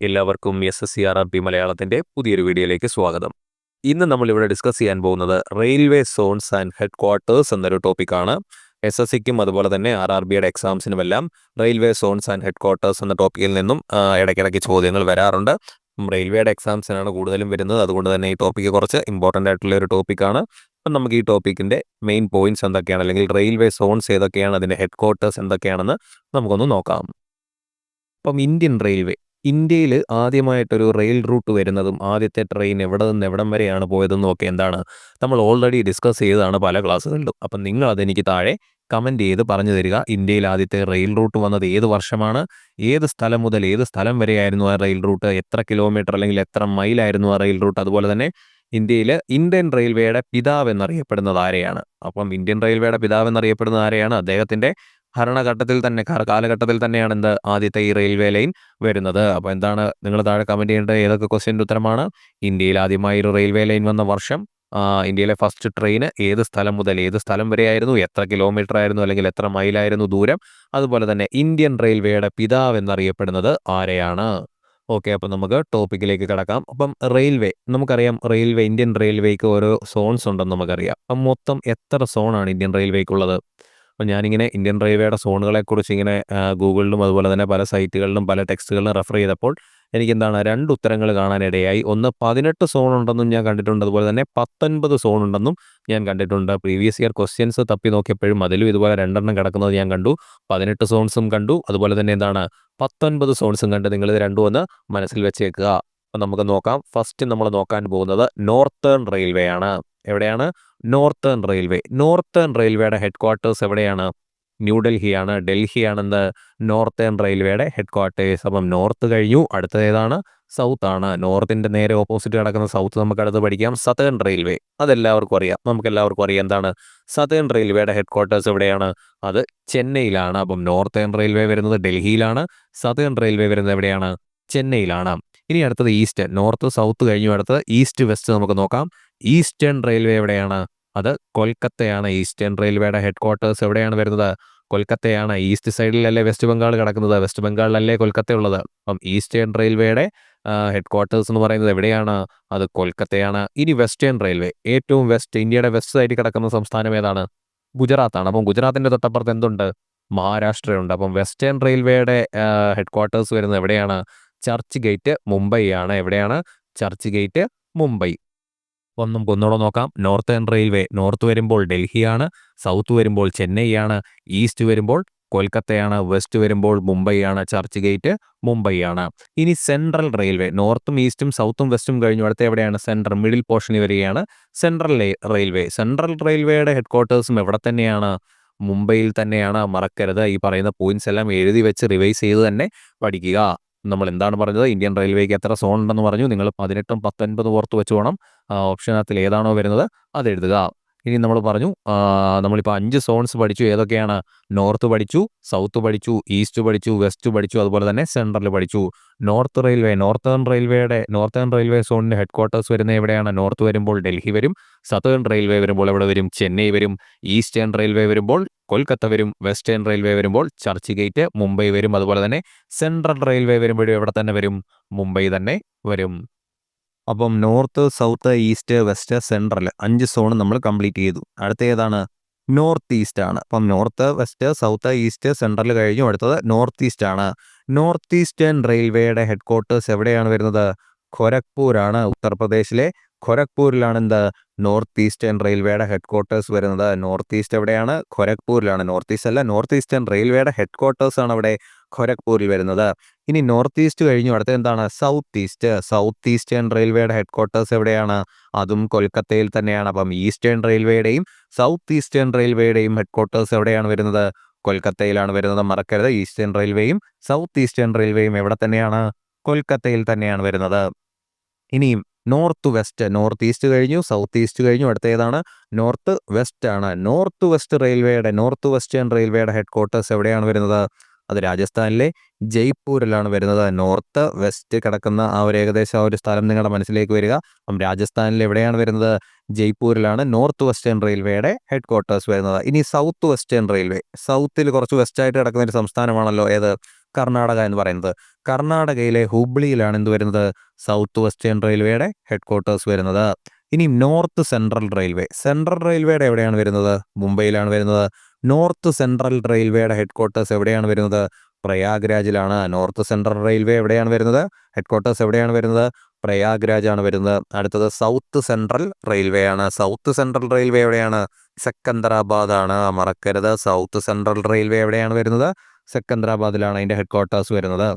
എല്ലാവർക്കും S S C R R B മലയാളത്തിന്റെ പുതിയൊരു വീഡിയോയിലേക്ക് സ്വാഗതം. ഇന്ന് നമ്മൾ ഇവിടെ ഡിസ്കസ് ചെയ്യാൻ പോകുന്നത് railway zones and headquarters എന്നൊരു ടോപ്പിക്കാണ് എസ് എസ് സിക്കും അതുപോലെ തന്നെ ആർ ആർ ബിയുടെ എക്സാംസിനുമെല്ലാം railway zones and headquarters എന്ന ടോപ്പിക്കിൽ നിന്നും ഇടയ്ക്കിടയ്ക്ക് ചോദ്യങ്ങൾ വരാറുണ്ട്. റെയിൽവേയുടെ എക്സാംസിനാണ് കൂടുതലും വരുന്നത്. അതുകൊണ്ട് തന്നെ ഈ ടോപ്പിക്ക് കുറച്ച് ഇമ്പോർട്ടന്റ് ആയിട്ടുള്ള ഒരു ടോപ്പിക്കാണ് അപ്പം നമുക്ക് ഈ ടോപ്പിക്കിന്റെ മെയിൻ പോയിന്റ്സ് എന്തൊക്കെയാണ്? അല്ലെങ്കിൽ റെയിൽവേ സോൺസ് ഏതൊക്കെയാണ്? അതിന്റെ ഹെഡ് ക്വാർട്ടേഴ്സ് എന്തൊക്കെയാണെന്ന് നമുക്കൊന്ന് നോക്കാം. അപ്പം ഇന്ത്യൻ റെയിൽവേ ഇന്ത്യയിൽ ആദ്യമായിട്ടൊരു റെയിൽ റൂട്ട് വരുന്നതും ആദ്യത്തെ ട്രെയിൻ എവിടെ നിന്ന് എവിടം വരെയാണ് പോയതെന്നും ഒക്കെ എന്താണ് നമ്മൾ ഓൾറെഡി ഡിസ്കസ് ചെയ്തതാണ് പല ക്ലാസ്സുകളിലും അപ്പം നിങ്ങൾ അതെനിക്ക് താഴെ കമന്റ് ചെയ്ത് പറഞ്ഞു തരിക. ഇന്ത്യയിൽ ആദ്യത്തെ റെയിൽ റൂട്ട് വന്നത് ഏത് വർഷമാണ്? ഏത് സ്ഥലം മുതൽ ഏത് സ്ഥലം വരെയായിരുന്നു ആ റെയിൽ റൂട്ട് എത്ര കിലോമീറ്റർ അല്ലെങ്കിൽ എത്ര മൈലായിരുന്നു ആ റെയിൽ റൂട്ട് അതുപോലെ തന്നെ ഇന്ത്യയിൽ ഇന്ത്യൻ റെയിൽവേയുടെ പിതാവ് എന്നറിയപ്പെടുന്നത് ആരെയാണ്? അപ്പം ഇന്ത്യൻ റെയിൽവേയുടെ പിതാവ് എന്നറിയപ്പെടുന്നത് ആരെയാണ്? അദ്ദേഹത്തിന്റെ ഭരണഘട്ടത്തിൽ തന്നെ കാലഘട്ടത്തിൽ തന്നെയാണ് എന്ത് ആദ്യത്തെ ഈ റെയിൽവേ ലൈൻ വരുന്നത്. അപ്പോൾ എന്താണ് നിങ്ങൾ താഴെ കമന്റ് ചെയ്യേണ്ടത് ഏതൊക്കെ ക്വസ്റ്റ്യന്റെ ഉത്തരമാണ്? ഇന്ത്യയിൽ ആദ്യമായി ഒരു റെയിൽവേ ലൈൻ വന്ന വർഷം ഇന്ത്യയിലെ ഫസ്റ്റ് ട്രെയിന് ഏത് സ്ഥലം മുതൽ ഏത് സ്ഥലം വരെയായിരുന്നു? എത്ര കിലോമീറ്റർ ആയിരുന്നു? അല്ലെങ്കിൽ എത്ര മൈലായിരുന്നു ദൂരം? അതുപോലെ തന്നെ ഇന്ത്യൻ റെയിൽവേയുടെ പിതാവ് എന്നറിയപ്പെടുന്നത് ആരെയാണ്? ഓക്കെ അപ്പം നമുക്ക് ടോപ്പിക്കിലേക്ക് കിടക്കാം. അപ്പം റെയിൽവേ നമുക്കറിയാം റെയിൽവേ ഇന്ത്യൻ റെയിൽവേക്ക് ഓരോ സോൺസ് ഉണ്ടെന്ന് നമുക്കറിയാം. അപ്പം മൊത്തം എത്ര സോണാണ് ഇന്ത്യൻ റെയിൽവേക്കുള്ളത്? അപ്പം ഞാനിങ്ങനെ ഇന്ത്യൻ റെയിൽവേയുടെ സോണുകളെക്കുറിച്ച് ഇങ്ങനെ ഗൂഗിളിലും അതുപോലെ തന്നെ പല സൈറ്റുകളിലും പല ടെക്സ്റ്റുകളിലും റെഫർ ചെയ്തപ്പോൾ എനിക്ക് എന്താണ് രണ്ട് ഉത്തരങ്ങൾ കാണാനിടയായി. ഒന്ന് പതിനെട്ട് സോൺ ഉണ്ടെന്നും ഞാൻ കണ്ടിട്ടുണ്ട്. അതുപോലെ തന്നെ പത്തൊൻപത് സോൺ ഉണ്ടെന്നും ഞാൻ കണ്ടിട്ടുണ്ട്. പ്രീവിയസ് ഇയർ ക്വസ്റ്റ്യൻസ് തപ്പി നോക്കിയപ്പോഴും അതിലും ഇതുപോലെ രണ്ടെണ്ണം കിടക്കുന്നത് ഞാൻ കണ്ടു. പതിനെട്ട് സോൺസും കണ്ടു. അതുപോലെ തന്നെ എന്താണ് പത്തൊൻപത് സോൺസും കണ്ട് നിങ്ങൾ ഇത് രണ്ടും ഒന്ന് മനസ്സിൽ വെച്ചേക്കുക. അപ്പം നമുക്ക് നോക്കാം. ഫസ്റ്റ് നമ്മൾ നോക്കാൻ പോകുന്നത് നോർത്തേൺ റെയിൽവേ ആണ് എവിടെയാണ്? നോർത്തേൺ റെയിൽവേ നോർത്തേൺ റെയിൽവേയുടെ ഹെഡ് ക്വാർട്ടേഴ്സ് എവിടെയാണ് ന്യൂഡൽഹിയാണ് ഡൽഹിയാണെന്ന് നോർത്തേൺ റെയിൽവേയുടെ ഹെഡ് ക്വാർട്ടേഴ്സ് അപ്പം നോർത്ത് കഴിഞ്ഞു. അടുത്തത് ഏതാണ്? സൗത്ത് ആണ്. നോർത്തിന്റെ നേരെ ഓപ്പോസിറ്റ് കിടക്കുന്ന സൗത്ത് നമുക്ക് അടുത്ത് പഠിക്കാം. സതേൺ റെയിൽവേ അതെല്ലാവർക്കും അറിയാം. നമുക്ക് എല്ലാവർക്കും അറിയാം എന്താണ്? സതേൺ റെയിൽവേയുടെ ഹെഡ് ക്വാർട്ടേഴ്സ് എവിടെയാണ്? അത് ചെന്നൈയിലാണ്. അപ്പം നോർത്തേൺ റെയിൽവേ വരുന്നത് ഡൽഹിയിലാണ്. സതേൺ റെയിൽവേ വരുന്നത് എവിടെയാണ്? ചെന്നൈയിലാണ്. ഇനി അടുത്തത് ഈസ്റ്റ് നോർത്ത് സൗത്ത് കഴിഞ്ഞു. അടുത്തത് ഈസ്റ്റ് വെസ്റ്റ് നമുക്ക് നോക്കാം. ഈസ്റ്റേൺ റെയിൽവേ എവിടെയാണ്? അത് കൊൽക്കത്തയാണ്. ഈസ്റ്റേൺ റെയിൽവേയുടെ ഹെഡ് ക്വാർട്ടേഴ്സ് എവിടെയാണ് വരുന്നത്? കൊൽക്കത്തയാണ്. ഈസ്റ്റ് സൈഡിലല്ലേ വെസ്റ്റ് ബംഗാൾ കിടക്കുന്നത്? വെസ്റ്റ് ബംഗാളിലല്ലേ കൊൽക്കത്ത ഉള്ളത്? അപ്പം ഈസ്റ്റേൺ റെയിൽവേയുടെ ഹെഡ് ക്വാർട്ടേഴ്സ് എന്ന് പറയുന്നത് എവിടെയാണ്? അത് കൊൽക്കത്തയാണ്. ഇനി വെസ്റ്റേൺ റെയിൽവേ. ഏറ്റവും വെസ്റ്റ് ഇന്ത്യയുടെ വെസ്റ്റ് സൈഡിൽ കിടക്കുന്ന സംസ്ഥാനം ഏതാണ്? ഗുജറാത്താണ്. അപ്പം ഗുജറാത്തിന്റെ തൊട്ടപ്പുറത്ത് എന്തുണ്ട്? മഹാരാഷ്ട്രയുണ്ട്. അപ്പം വെസ്റ്റേൺ റെയിൽവേയുടെ ഹെഡ് ക്വാർട്ടേഴ്സ് വരുന്നത് എവിടെയാണ്? ചർച്ച് ഗേറ്റ് മുംബൈ ആണ്. എവിടെയാണ്? Church gate Mumbai. ഒന്നും നമുക്ക് ഒന്നുകൂടെ നോക്കാം. നോർത്തേൺ റെയിൽവേ നോർത്ത് വരുമ്പോൾ ഡൽഹിയാണ് സൗത്ത് വരുമ്പോൾ ആണ് ഈസ്റ്റ് വരുമ്പോൾ കൊൽക്കത്തയാണ് വെസ്റ്റ് വരുമ്പോൾ മുംബൈയാണ് ചർച്ച് ഗേറ്റ് മുംബൈയാണ് ഇനി സെൻട്രൽ റെയിൽവേ നോർത്തും ഈസ്റ്റും സൗത്തും വെസ്റ്റും കഴിഞ്ഞു. അടുത്ത എവിടെയാണ്? സെൻട്രൽ മിഡിൽ പോർഷനിൽ വരികയാണ് സെൻട്രൽ റെയിൽവേ. സെൻട്രൽ റെയിൽവേയുടെ ഹെഡ് ക്വാർട്ടേഴ്സും എവിടെ തന്നെയാണ്? മുംബൈയിൽ തന്നെയാണ്. മറക്കരുത്. ഈ പറയുന്ന പോയിന്റ്സ് എല്ലാം എഴുതി വെച്ച് റിവൈസ് ചെയ്ത് തന്നെ പഠിക്കുക. നമ്മൾ എന്താണ് പറഞ്ഞത്? ഇന്ത്യൻ റെയിൽവേക്ക് എത്ര സോൺ ഉണ്ടെന്ന് പറഞ്ഞു. നിങ്ങൾ പതിനെട്ടും പത്തൊൻപതും ഓർത്ത് വെച്ച് വേണം ഓപ്ഷനകത്തിൽ ഏതാണോ വരുന്നത് അത് എഴുതുക. ഇനി നമ്മൾ പറഞ്ഞു നമ്മളിപ്പോൾ അഞ്ച് സോൺസ് പഠിച്ചു. ഏതൊക്കെയാണ്? നോർത്ത് പഠിച്ചു സൗത്ത് പഠിച്ചു ഈസ്റ്റ് പഠിച്ചു വെസ്റ്റ് പഠിച്ചു അതുപോലെ തന്നെ സെൻട്രൽ പഠിച്ചു. നോർത്ത് റെയിൽവേ നോർത്തേൺ റെയിൽവേയുടെ നോർത്തേൺ റെയിൽവേ സോണിന്റെ ഹെഡ് ക്വാർട്ടേഴ്സ് വരുന്നത് എവിടെയാണ്? നോർത്ത് വരുമ്പോൾ ഡൽഹി വരും സതേൺ റെയിൽവേ വരുമ്പോൾ എവിടെ വരും? ചെന്നൈ വരും ഈസ്റ്റേൺ റെയിൽവേ വരുമ്പോൾ കൊൽക്കത്ത വരും വെസ്റ്റേൺ റെയിൽവേ വരുമ്പോൾ ചർച്ച് ഗേറ്റ് മുംബൈ വരും അതുപോലെ തന്നെ സെൻട്രൽ റെയിൽവേ വരുമ്പോഴും എവിടെ തന്നെ വരും? മുംബൈ തന്നെ വരും. അപ്പം north south east west central അഞ്ച് സോൺ നമ്മൾ കംപ്ലീറ്റ് ചെയ്തു. അടുത്ത ഏതാണ് നോർത്ത് ഈസ്റ്റ് ആണ്. അപ്പം north west south east central കഴിഞ്ഞു. അടുത്തത് നോർത്ത് ഈസ്റ്റ് ആണ്. നോർത്ത് ഈസ്റ്റേൺ റെയിൽവേയുടെ ഹെഡ് ക്വാർട്ടേഴ്സ് എവിടെയാണ് വരുന്നത്? ഖൊരഗ്പൂർ ആണ് ഉത്തർപ്രദേശിലെ ഖൊരഗ്പൂരിലാണ് എന്ത് നോർത്ത് ഈസ്റ്റേൺ റെയിൽവേയുടെ ഹെഡ് ക്വാർട്ടേഴ്സ് വരുന്നത്. നോർത്ത് ഈസ്റ്റ് എവിടെയാണ്? ഖൊരഗ്പൂരിലാണ്. നോർത്ത് ഈസ്റ്റ് അല്ല നോർത്ത് ഈസ്റ്റേൺ റെയിൽവേയുടെ ഹെഡ് ക്വാർട്ടേഴ്സ് ആണ് അവിടെ ഖൊരഗ്പൂരിൽ വരുന്നത്. ഇനി നോർത്ത് ഈസ്റ്റ് കഴിഞ്ഞു. അടുത്ത എന്താണ്? South east. സൗത്ത് ഈസ്റ്റേൺ റെയിൽവേയുടെ ഹെഡ് ക്വാർട്ടേഴ്സ് എവിടെയാണ്? അതും കൊൽക്കത്തയിൽ തന്നെയാണ്. അപ്പം ഈസ്റ്റേൺ റെയിൽവേയുടെയും സൗത്ത് ഈസ്റ്റേൺ റെയിൽവേയുടെയും ഹെഡ് ക്വാർട്ടേഴ്സ് എവിടെയാണ് വരുന്നത്? കൊൽക്കത്തയിലാണ് വരുന്നത്. മറക്കരുത്. ഈസ്റ്റേൺ റെയിൽവേയും സൗത്ത് ഈസ്റ്റേൺ റെയിൽവേയും എവിടെ തന്നെയാണ്? കൊൽക്കത്തയിൽ തന്നെയാണ് വരുന്നത്. ഇനിയും നോർത്ത് വെസ്റ്റ്. നോർത്ത് ഈസ്റ്റ് കഴിഞ്ഞു സൗത്ത് ഈസ്റ്റ് കഴിഞ്ഞു. അടുത്ത ഏതാണ്? നോർത്ത് വെസ്റ്റ് ആണ്. നോർത്ത് വെസ്റ്റ് റെയിൽവേയുടെ നോർത്ത് വെസ്റ്റേൺ റെയിൽവേയുടെ ഹെഡ് ക്വാർട്ടേഴ്സ് എവിടെയാണ് വരുന്നത്? അത് രാജസ്ഥാനിലെ ജയ്പൂരിലാണ് വരുന്നത്. നോർത്ത് വെസ്റ്റ് കിടക്കുന്ന ആ ഒരു ഏകദേശം ആ ഒരു സ്ഥലം നിങ്ങളുടെ മനസ്സിലേക്ക് വരിക. അപ്പം രാജസ്ഥാനിൽ എവിടെയാണ് വരുന്നത്? ജയ്പൂരിലാണ് നോർത്ത് വെസ്റ്റേൺ റെയിൽവേയുടെ ഹെഡ് ക്വാർട്ടേഴ്സ് വരുന്നത്. ഇനി സൗത്ത് വെസ്റ്റേൺ റെയിൽവേ. സൗത്തിൽ കുറച്ച് വെസ്റ്റായിട്ട് കിടക്കുന്ന ഒരു സംസ്ഥാനമാണല്ലോ ഏത്? കർണാടക എന്ന് പറയുന്നത്. കർണാടകയിലെ ഹുബ്ലിയിലാണ് എന്ത് വരുന്നത്? സൗത്ത് വെസ്റ്റേൺ റെയിൽവേയുടെ ഹെഡ് ക്വാർട്ടേഴ്സ് വരുന്നത്. ഇനി നോർത്ത് സെൻട്രൽ റെയിൽവേ. സെൻട്രൽ റെയിൽവേയുടെ എവിടെയാണ് വരുന്നത്? മുംബൈയിലാണ് വരുന്നത്. നോർത്ത് സെൻട്രൽ റെയിൽവേയുടെ ഹെഡ്ക്വാർട്ടേഴ്സ് എവിടെയാണ് വരുന്നത്? പ്രയാഗ്രാജിലാണ്. നോർത്ത് സെൻട്രൽ റെയിൽവേ എവിടെയാണ് വരുന്നത്? ഹെഡ്ക്വാർട്ടേഴ്സ് എവിടെയാണ് വരുന്നത്? പ്രയാഗ്രാജ് ആണ് വരുന്നത്. അടുത്തത് സൗത്ത് സെൻട്രൽ റെയിൽവേ ആണ് സൗത്ത് സെൻട്രൽ റെയിൽവേ എവിടെയാണ്? സെക്കന്ദരാബാദ് ആണ് മറക്കരുത്. സൗത്ത് സെൻട്രൽ റെയിൽവേ എവിടെയാണ് വരുന്നത്? സെക്കന്ദരാബാദിലാണ് അതിന്റെ ഹെഡ്ക്വാർട്ടേഴ്സ് വരുന്നത്.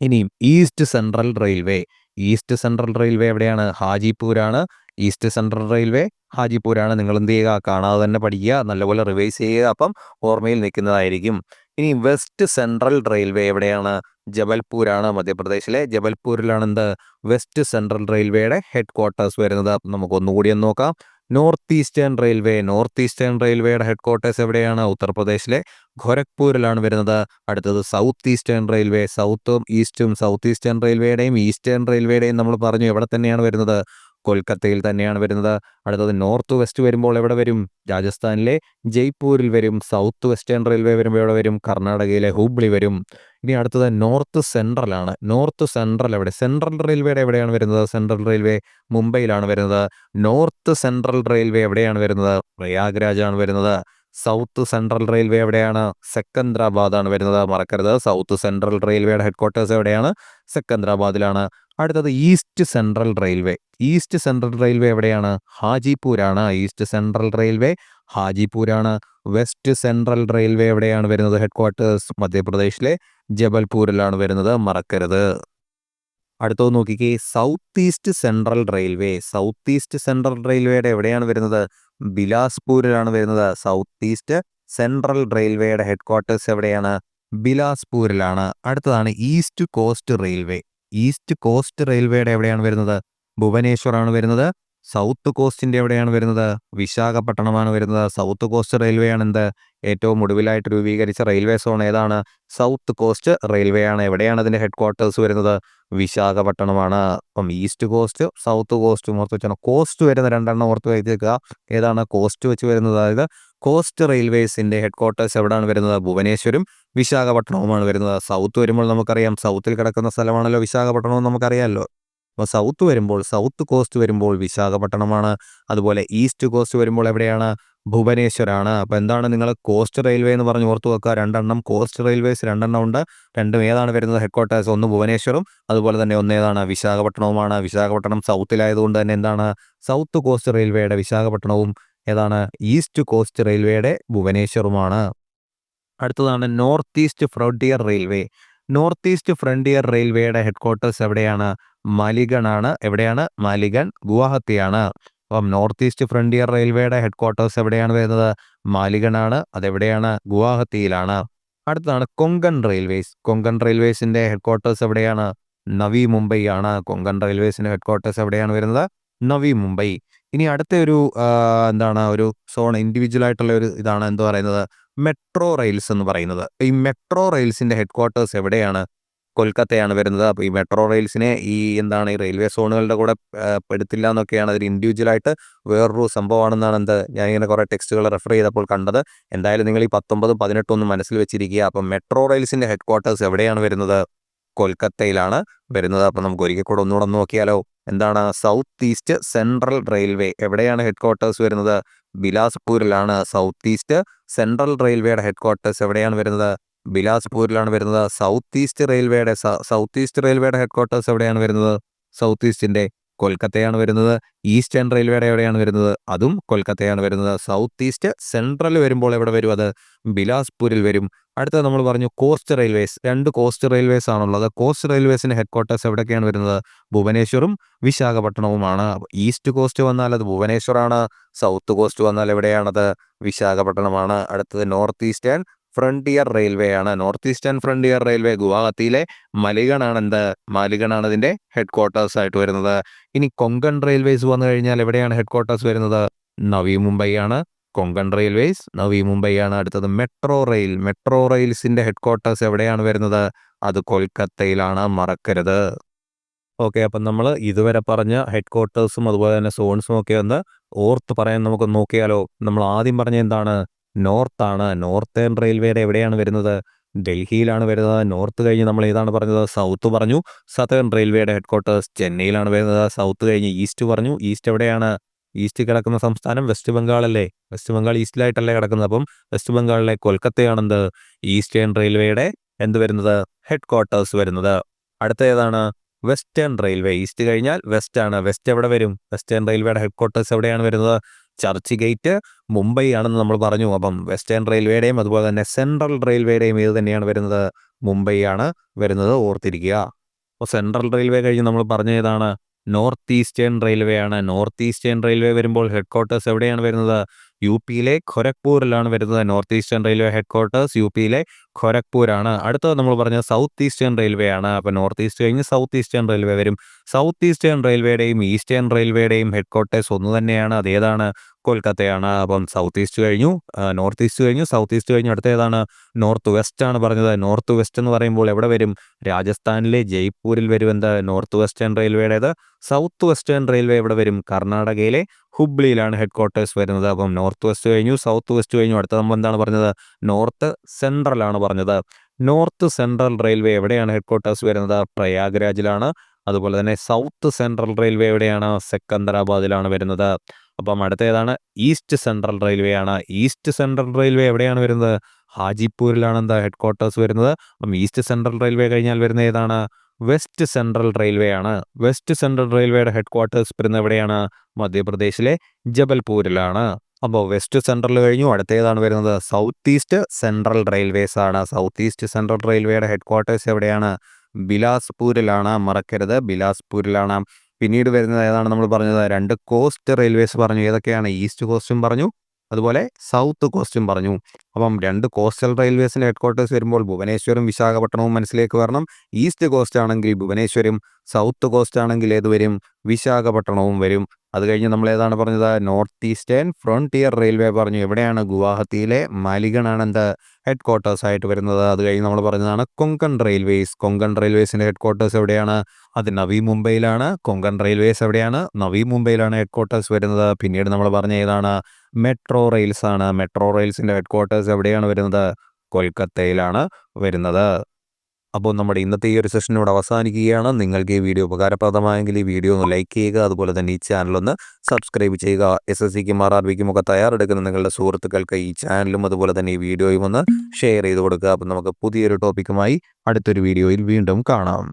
ഇനിയും east central railway. East central railway എവിടെയാണ്? ഹാജിപ്പൂരാണ് ഈസ്റ്റ് സെൻട്രൽ റെയിൽവേ ഹാജിപ്പൂരാണ് നിങ്ങൾ എന്ത് ചെയ്യുക? കാണാതെ തന്നെ പഠിക്കുക. നല്ലപോലെ റിവൈസ് ചെയ്യുക. അപ്പം ഓർമ്മയിൽ നിൽക്കുന്നതായിരിക്കും. ഇനി വെസ്റ്റ് സെൻട്രൽ റെയിൽവേ എവിടെയാണ്? ജബൽപൂരാണ് മധ്യപ്രദേശിലെ. ജബൽപൂരിലാണ് എന്ത് വെസ്റ്റ് സെൻട്രൽ റെയിൽവേയുടെ ഹെഡ് ക്വാർട്ടേഴ്സ് വരുന്നത്. നമുക്ക് ഒന്നുകൂടി ഒന്ന് നോക്കാം. North eastern railway. North eastern റെയിൽവേയുടെ ഹെഡ് ക്വാർട്ടേഴ്സ് എവിടെയാണ്? ഉത്തർപ്രദേശിലെ ഖൊരഖ്പൂരിലാണ് വരുന്നത്. അടുത്തത് സൗത്ത് ഈസ്റ്റേൺ റെയിൽവേ. സൗത്തും ഈസ്റ്റും സൗത്ത് ഈസ്റ്റേൺ റെയിൽവേയുടെയും ഈസ്റ്റേൺ റെയിൽവേയുടെയും നമ്മൾ പറഞ്ഞു എവിടെ തന്നെയാണ് വരുന്നത്? കൊൽക്കത്തയിൽ തന്നെയാണ് വരുന്നത്. അടുത്തത് നോർത്ത് വെസ്റ്റ് വരുമ്പോൾ എവിടെ വരും? രാജസ്ഥാനിലെ ജയ്പൂരിൽ വരും. സൗത്ത് വെസ്റ്റേൺ റെയിൽവേ വരുമ്പോൾ എവിടെ വരും? കർണാടകയിലെ ഹൂബ്ലി വരും. ഇനി അടുത്തത് നോർത്ത് സെൻട്രലാണ്. നോർത്ത് സെൻട്രൽ എവിടെ? സെൻട്രൽ റെയിൽവേയുടെ എവിടെയാണ് വരുന്നത്? സെൻട്രൽ റെയിൽവേ മുംബൈയിലാണ് വരുന്നത്. നോർത്ത് സെൻട്രൽ റെയിൽവേ എവിടെയാണ് വരുന്നത്? പ്രയാഗ്രാജാണ് വരുന്നത്. സൗത്ത് സെൻട്രൽ റെയിൽവേ എവിടെയാണ്? സെക്കന്ദ്രാബാദ് ആണ് വരുന്നത്. മറക്കരുത്. സൗത്ത് സെൻട്രൽ റെയിൽവേയുടെ ഹെഡ് ക്വാർട്ടേഴ്സ് എവിടെയാണ്? സെക്കന്ദരാബാദിലാണ്. അടുത്തത് east central railway. East central railway എവിടെയാണ്? ഹാജിപൂരാണ്. ഈസ്റ്റ് സെൻട്രൽ റെയിൽവേ ഹാജിപൂരാണ്. വെസ്റ്റ് സെൻട്രൽ റെയിൽവേ എവിടെയാണ് വരുന്നത്? ഹെഡ് ക്വാർട്ടേഴ്സ് മധ്യപ്രദേശിലെ ജബൽപൂരിലാണ് വരുന്നത്. മറക്കരുത്. അടുത്തത് നോക്കിക്കേ. South east central railway. South east central റെയിൽവേയുടെ എവിടെയാണ് വരുന്നത്? ബിലാസ്പൂരിലാണ് വരുന്നത്. സൗത്ത് ഈസ്റ്റ് സെൻട്രൽ റെയിൽവേയുടെ ഹെഡ് ക്വാർട്ടേഴ്സ് എവിടെയാണ്? ബിലാസ്പൂരിലാണ്. അടുത്തതാണ് east coast railway. East coast റെയിൽവേയുടെ എവിടെയാണ് വരുന്നത്? ഭുവനേശ്വറാണ് വരുന്നത്. സൗത്ത് കോസ്റ്റിന്റെ എവിടെയാണ് വരുന്നത്? വിശാഖപട്ടണമാണ് വരുന്നത്. സൗത്ത് കോസ്റ്റ് റെയിൽവേ ആണ് എന്ത്? ഏറ്റവും ഒടുവിലായിട്ട് രൂപീകരിച്ച റെയിൽവേ സോൺ ഏതാണ്? സൗത്ത് കോസ്റ്റ് റെയിൽവേ ആണ് എവിടെയാണ് അതിന്റെ ഹെഡ് ക്വാർട്ടേഴ്സ് വരുന്നത്? വിശാഖപട്ടണമാണ്. അപ്പം ഈസ്റ്റ് കോസ്റ്റ് സൗത്ത് കോസ്റ്റ് ഓർത്ത് വെച്ചാൽ കോസ്റ്റ് വരുന്ന രണ്ടെണ്ണം ഓർത്ത് വെച്ചേക്കുക. ഏതാണ്? കോസ്റ്റ് വെച്ച് വരുന്നത്. അതായത് കോസ്റ്റ് റെയിൽവേസിന്റെ ഹെഡ് ക്വാർട്ടേഴ്സ് എവിടെയാണ് വരുന്നത്? ഭുവനേശ്വരും വിശാഖപട്ടണവുമാണ് വരുന്നത്. സൗത്ത് വരുമ്പോൾ നമുക്കറിയാം. സൗത്തിൽ കിടക്കുന്ന സ്ഥലമാണല്ലോ വിശാഖപട്ടണം നമുക്കറിയാമല്ലോ. അപ്പോൾ സൗത്ത് വരുമ്പോൾ സൗത്ത് കോസ്റ്റ് വരുമ്പോൾ വിശാഖപട്ടണമാണ്. അതുപോലെ ഈസ്റ്റ് കോസ്റ്റ് വരുമ്പോൾ എവിടെയാണ്? ഭുവനേശ്വരാണ്. അപ്പോൾ എന്താണ് നിങ്ങൾ കോസ്റ്റ് റെയിൽവേ എന്ന് പറഞ്ഞ് ഓർത്ത് വെക്കുക. രണ്ടെണ്ണം കോസ്റ്റ് റെയിൽവേസ് രണ്ടെണ്ണം ഉണ്ട്. രണ്ടും ഏതാണ് വരുന്നത്? ഹെഡ് ക്വാർട്ടേഴ്സ് ഒന്ന് ഭുവനേശ്വറും അതുപോലെ തന്നെ ഒന്ന് ഏതാണ്? വിശാഖപട്ടണവുമാണ്. വിശാഖപട്ടണം സൗത്തിലായതുകൊണ്ട് തന്നെ എന്താണ്? സൗത്ത് കോസ്റ്റ് റെയിൽവേയുടെ വിശാഖപട്ടണവും ഏതാണ്? ഈസ്റ്റ് കോസ്റ്റ് റെയിൽവേയുടെ ഭുവനേശ്വറുമാണ്. അടുത്തതാണ് north east frontier railway. North east frontier റെയിൽവേയുടെ ഹെഡ്ക്വാർട്ടേഴ്സ് എവിടെയാണ്? മാലിഗണാണ്. എവിടെയാണ്? മാലിഗൺ ഗുവാഹത്തിയാണ്. അപ്പം നോർത്ത് ഈസ്റ്റ് ഫ്രണ്ടിയർ റെയിൽവേയുടെ ഹെഡ്ക്വാർട്ടേഴ്സ് എവിടെയാണ് വരുന്നത്? മാലിഗൺ ആണ് അതെവിടെയാണ്? ഗുവാഹത്തിയിലാണ്. അടുത്തതാണ് കൊങ്കൺ റെയിൽവേസ്. കൊങ്കൺ റെയിൽവേസിന്റെ ഹെഡ്ക്വാർട്ടേഴ്സ് എവിടെയാണ്? നവി മുംബൈ ആണ്. കൊങ്കൺ റെയിൽവേസിന്റെ ഹെഡ്ക്വാർട്ടേഴ്സ് എവിടെയാണ് വരുന്നത്? നവി മുംബൈ. ഇനി അടുത്ത ഒരു എന്താണ് ഒരു സോൺ ഇൻഡിവിജ്വൽ ആയിട്ടുള്ള ഒരു ഇതാണ് എന്ത് പറയുന്നത്? മെട്രോ റെയിൽസ് എന്ന് പറയുന്നത്. ഈ മെട്രോ റെയിൽസിന്റെ ഹെഡ് ക്വാർട്ടേഴ്സ് എവിടെയാണ്? കൊൽക്കത്തയാണ് വരുന്നത്. അപ്പോൾ ഈ മെട്രോ റെയിൽസിനെ ഈ എന്താണ് ഈ റെയിൽവേ സോണുകളുടെ കൂടെ പെടുത്തില്ല എന്നൊക്കെയാണ് അതിൽ ഇൻഡിവിജ്വൽ ആയിട്ട് വേറൊരു സംഭവമാണെന്നാണ് എന്ത് ഞാൻ ഇങ്ങനെ കുറേ ടെക്സ്റ്റുകൾ റെഫർ ചെയ്തപ്പോൾ കണ്ടത്. എന്തായാലും നിങ്ങൾ ഈ പത്തൊമ്പതും പതിനെട്ടും ഒന്നും മനസ്സിൽ വെച്ചിരിക്കുക. അപ്പം മെട്രോ റെയിൽസിന്റെ ഹെഡ് ക്വാർട്ടേഴ്സ് എവിടെയാണ് വരുന്നത്? കൊൽക്കത്തയിലാണ് വരുന്നത്. അപ്പം നമുക്ക് ഒരിക്കൽ കൂടെ ഒന്നുകൂടെ നോക്കിയാലോ? എന്താണ് സൗത്ത് ഈസ്റ്റ് സെൻട്രൽ റെയിൽവേ എവിടെയാണ് ഹെഡ് ക്വാർട്ടേഴ്സ് വരുന്നത്? ബിലാസ്പൂരിലാണ് സൗത്ത് ഈസ്റ്റ് സെൻട്രൽ റെയിൽവേയുടെ ഹെഡ് ക്വാർട്ടേഴ്സ് എവിടെയാണ് വരുന്നത്? ബിലാസ്പൂരിലാണ് വരുന്നത് സൗത്ത് ഈസ്റ്റ് റെയിൽവേയുടെ സൗത്ത് ഈസ്റ്റ് റെയിൽവേയുടെ ഹെഡ് ക്വാർട്ടേഴ്സ് എവിടെയാണ് വരുന്നത്? സൗത്ത് ഈസ്റ്റിന്റെ കൊൽക്കത്തയാണ് വരുന്നത്. ഈസ്റ്റേൺ റെയിൽവേയുടെ എവിടെയാണ് വരുന്നത്? അതും കൊൽക്കത്തയാണ് വരുന്നത്. സൗത്ത് ഈസ്റ്റ് സെൻട്രൽ വരുമ്പോൾ എവിടെ വരും? അത് ബിലാസ്പൂരിൽ വരും. അടുത്തത് നമ്മൾ പറഞ്ഞു കോസ്റ്റ് റെയിൽവേസ്. രണ്ട് കോസ്റ്റ് റെയിൽവേസ് ആണുള്ളത് കോസ്റ്റ് റെയിൽവേസിന്റെ ഹെഡ് ക്വാർട്ടേഴ്സ് എവിടെയൊക്കെയാണ് വരുന്നത്? ഭുവനേശ്വറും വിശാഖപട്ടണവുമാണ്. ഈസ്റ്റ് കോസ്റ്റ് വന്നാൽ അത് ഭുവനേശ്വറാണ്. സൗത്ത് കോസ്റ്റ് വന്നാൽ എവിടെയാണത്? വിശാഖപട്ടണമാണ്. അടുത്തത് നോർത്ത് ഈസ്റ്റേൺ. ഫ്രണ്ടിയർ റെയിൽവേ ആണ്. നോർത്ത് ഈസ്റ്റേൺ ഫ്രണ്ടിയർ റെയിൽവേ ഗുവാഹത്തിയിലെ മലിഗണാണ് എന്ത് മാലിഗണാണ് ഇതിന്റെ ഹെഡ് ക്വാർട്ടേഴ്സ് ആയിട്ട് വരുന്നത്. ഇനി കൊങ്കൺ റെയിൽവേസ് വന്നു കഴിഞ്ഞാൽ എവിടെയാണ് ഹെഡ് ക്വാർട്ടേഴ്സ് വരുന്നത്? നവി മുംബൈ ആണ്. കൊങ്കൺ റെയിൽവേസ് നവി മുംബൈ ആണ്. അടുത്തത് മെട്രോ റെയിൽ. മെട്രോ റെയിൽസിന്റെ ഹെഡ് ക്വാർട്ടേഴ്സ് എവിടെയാണ് വരുന്നത്? അത് കൊൽക്കത്തയിലാണ്. മറക്കരുത്. ഓക്കെ അപ്പം നമ്മൾ ഇതുവരെ പറഞ്ഞ ഹെഡ് ക്വാർട്ടേഴ്സും അതുപോലെ തന്നെ സോൺസും ഒക്കെ ഒന്ന് ഓർത്ത് പറയാൻ നമുക്ക് നോക്കിയാലോ? നമ്മൾ ആദ്യം പറഞ്ഞ എന്താണ്? നോർത്താണ്. നോർത്തേൺ റെയിൽവേയുടെ എവിടെയാണ് വരുന്നത്? ഡൽഹിയിലാണ് വരുന്നത്. നോർത്ത് കഴിഞ്ഞ് നമ്മൾ ഏതാണ് പറഞ്ഞത്? സൗത്ത് പറഞ്ഞു. സതേൺ റെയിൽവേയുടെ ഹെഡ് ക്വാർട്ടേഴ്സ് ചെന്നൈയിലാണ് വരുന്നത്. സൗത്ത് കഴിഞ്ഞ് ഈസ്റ്റ് പറഞ്ഞു. ഈസ്റ്റ് എവിടെയാണ്? ഈസ്റ്റ് കിടക്കുന്ന സംസ്ഥാനം വെസ്റ്റ് ബംഗാൾ അല്ലേ വെസ്റ്റ് ബംഗാൾ ഈസ്റ്റിലായിട്ടല്ലേ കിടക്കുന്നത്. അപ്പം വെസ്റ്റ് ബംഗാളിലെ കൊൽക്കത്തയാണെന്ത്? ഈസ്റ്റേൺ റെയിൽവേയുടെ എന്ത് വരുന്നത്? ഹെഡ് ക്വാർട്ടേഴ്സ് വരുന്നത്. അടുത്ത ഏതാണ് വെസ്റ്റേൺ റെയിൽവേ. ഈസ്റ്റ് കഴിഞ്ഞാൽ വെസ്റ്റ് ആണ് വെസ്റ്റ് എവിടെ വരും? വെസ്റ്റേൺ റെയിൽവേയുടെ ഹെഡ് ക്വാർട്ടേഴ്സ് എവിടെയാണ് വരുന്നത്? ചർച്ച് ഗേറ്റ് മുംബൈ ആണെന്ന് നമ്മൾ പറഞ്ഞു. അപ്പം വെസ്റ്റേൺ റെയിൽവേയുടെയും അതുപോലെ തന്നെ സെൻട്രൽ റെയിൽവേയുടെയും ഇത് തന്നെയാണ് വരുന്നത്. മുംബൈ ആണ് വരുന്നത്. ഓർത്തിരിക്കുക. അപ്പോൾ സെൻട്രൽ റെയിൽവേ കഴിഞ്ഞ് നമ്മൾ പറഞ്ഞ ഏതാണ് നോർത്ത് ഈസ്റ്റേൺ റെയിൽവേ ആണ് നോർത്ത് ഈസ്റ്റേൺ റെയിൽവേ വരുമ്പോൾ ഹെഡ് ക്വാർട്ടേഴ്സ് എവിടെയാണ് വരുന്നത്? യു പിയിലെ ഖൊരഗ്പൂരിലാണ് വരുന്നത്. North eastern railway head quarters U പിയിലെ ഖൊരഗ്പൂരാണ്. അടുത്തത് നമ്മൾ പറഞ്ഞ സൗത്ത് ഈസ്റ്റേൺ റെയിൽവേ ആണ്. അപ്പോൾ നോർത്ത് ഈസ്റ്റ് കഴിഞ്ഞ് സൗത്ത് ഈസ്റ്റേൺ റെയിൽവേ വരും. സൗത്ത് ഈസ്റ്റേൺ റെയിൽവേയുടെയും ഈസ്റ്റേൺ റെയിൽവേയുടെയും ഹെഡ് ക്വാർട്ടേഴ്സ് ഒന്ന് തന്നെയാണ്. അതേതാണ് കൊൽക്കത്തയാണ്. അപ്പം സൗത്ത് ഈസ്റ്റ് കഴിഞ്ഞു നോർത്ത് ഈസ്റ്റ് കഴിഞ്ഞു സൗത്ത് ഈസ്റ്റ് കഴിഞ്ഞു. അടുത്ത ഏതാണ്? നോർത്ത് വെസ്റ്റ് ആണ് പറഞ്ഞത്. നോർത്ത് വെസ്റ്റ് എന്ന് പറയുമ്പോൾ എവിടെ വരും? രാജസ്ഥാനിലെ ജയ്പൂരിൽ വരും. എന്താ? നോർത്ത് വെസ്റ്റേൺ റെയിൽവേയുടേത് സൗത്ത് വെസ്റ്റേൺ റെയിൽവേ എവിടെ വരും? കർണാടകയിലെ ഹുബ്ലിയിലാണ് ഹെഡ് ക്വാർട്ടേഴ്സ് വരുന്നത്. അപ്പം നോർത്ത് വെസ്റ്റ് കഴിഞ്ഞു സൗത്ത് വെസ്റ്റ് കഴിഞ്ഞു. അടുത്ത നമ്മൾ എന്താണ് പറഞ്ഞത്? നോർത്ത് സെൻട്രൽ ആണ് പറഞ്ഞത്. നോർത്ത് സെൻട്രൽ റെയിൽവേ എവിടെയാണ് ഹെഡ് ക്വാർട്ടേഴ്സ് വരുന്നത്? പ്രയാഗ്രാജിലാണ്. അതുപോലെ തന്നെ സൗത്ത് സെൻട്രൽ റെയിൽവേ എവിടെയാണ്? സെക്കന്ദരാബാദിലാണ് വരുന്നത്. അപ്പം അടുത്തേതാണ് ഈസ്റ്റ് സെൻട്രൽ റെയിൽവേ ആണ് ഈസ്റ്റ് സെൻട്രൽ റെയിൽവേ എവിടെയാണ് വരുന്നത്? ഹാജിപ്പൂരിലാണ് എന്താ ഹെഡ് ക്വാർട്ടേഴ്സ് വരുന്നത്? അപ്പം ഈസ്റ്റ് സെൻട്രൽ റെയിൽവേ കഴിഞ്ഞാൽ വരുന്ന ഏതാണ്? വെസ്റ്റ് സെൻട്രൽ റെയിൽവേ ആണ്. വെസ്റ്റ് സെൻട്രൽ റെയിൽവേയുടെ ഹെഡ് ക്വാർട്ടേഴ്സ് വരുന്നത് എവിടെയാണ്? മധ്യപ്രദേശിലെ ജബൽപൂരിലാണ്. അപ്പോൾ വെസ്റ്റ് സെൻട്രൽ കഴിഞ്ഞു അടുത്തേതാണ് വരുന്നത് സൗത്ത് ഈസ്റ്റ് സെൻട്രൽ റെയിൽവേസ് ആണ് സൗത്ത് ഈസ്റ്റ് സെൻട്രൽ റെയിൽവേയുടെ ഹെഡ് ക്വാർട്ടേഴ്സ് എവിടെയാണ്? ബിലാസ്പൂരിലാണ് മറക്കരുത് ബിലാസ്പൂരിലാണ്. പിന്നീട് വരുന്നത് ഏതാണ് നമ്മൾ പറഞ്ഞത്? രണ്ട് കോസ്റ്റ് റെയിൽവേസ് പറഞ്ഞു ഏതൊക്കെയാണ്? ഈസ്റ്റ് കോസ്റ്റും പറഞ്ഞു അതുപോലെ സൗത്ത് കോസ്റ്റും പറഞ്ഞു. അപ്പം രണ്ട് കോസ്റ്റൽ റെയിൽവേസിന്റെ ഹെഡ് ക്വാർട്ടേഴ്സ് വരുമ്പോൾ ഭുവനേശ്വരും വിശാഖപട്ടണവും മനസ്സിലേക്ക് വരണം. ഈസ്റ്റ് കോസ്റ്റ് ആണെങ്കിൽ ഭുവനേശ്വരും സൗത്ത് കോസ്റ്റ് ആണെങ്കിൽ ഏത് വരും? വിശാഖപട്ടണവും വരും. അത് കഴിഞ്ഞ് നമ്മൾ ഏതാണ് പറഞ്ഞത് നോർത്ത് ഈസ്റ്റേൺ ഫ്രോണ്ടിയർ റെയിൽവേ പറഞ്ഞു. എവിടെയാണ് ഗുവാഹത്തിയിലെ മാലിഗണാണ് എന്ത് ഹെഡ് ക്വാർട്ടേഴ്സ് ആയിട്ട് വരുന്നത്? അത് കഴിഞ്ഞ് നമ്മൾ പറഞ്ഞതാണ് കൊങ്കൺ റെയിൽവേസ്. കൊങ്കൺ റെയിൽവേസിന്റെ ഹെഡ് ക്വാർട്ടേഴ്സ് എവിടെയാണ്? അത് നവി മുംബൈയിലാണ്. കൊങ്കൺ റെയിൽവേസ് എവിടെയാണ്? നവി മുംബൈയിലാണ് ഹെഡ് ക്വാർട്ടേഴ്സ് വരുന്നത്. പിന്നീട് നമ്മൾ പറഞ്ഞ ഏതാണ്? മെട്രോ റെയിൽസ് ആണ് മെട്രോ റെയിൽസിന്റെ ഹെഡ് ക്വാർട്ടേഴ്സ് എവിടെയാണ് വരുന്നത്? കൊൽക്കത്തയിലാണ് വരുന്നത്. അപ്പോൾ നമ്മുടെ ഇന്നത്തെ ഈ ഒരു സെഷൻ ഇവിടെ അവസാനിക്കുകയാണ്. നിങ്ങൾക്ക് ഈ വീഡിയോ ഉപകാരപ്രദമായെങ്കിൽ ഈ വീഡിയോ ഒന്ന് ലൈക്ക് ചെയ്യുക അതുപോലെ തന്നെ ഈ ചാനലൊന്ന് സബ്സ്ക്രൈബ് ചെയ്യുക. എസ് എസ് സിക്കും ആർ ആർ ബിക്കും ഒക്കെ തയ്യാറെടുക്കുന്ന നിങ്ങളുടെ സുഹൃത്തുക്കൾക്ക് ഈ ചാനലും അതുപോലെ തന്നെ ഈ വീഡിയോയും ഒന്ന് ഷെയർ ചെയ്ത് കൊടുക്കുക. അപ്പം നമുക്ക് പുതിയൊരു ടോപ്പിക്കുമായി അടുത്തൊരു വീഡിയോയിൽ വീണ്ടും കാണാം.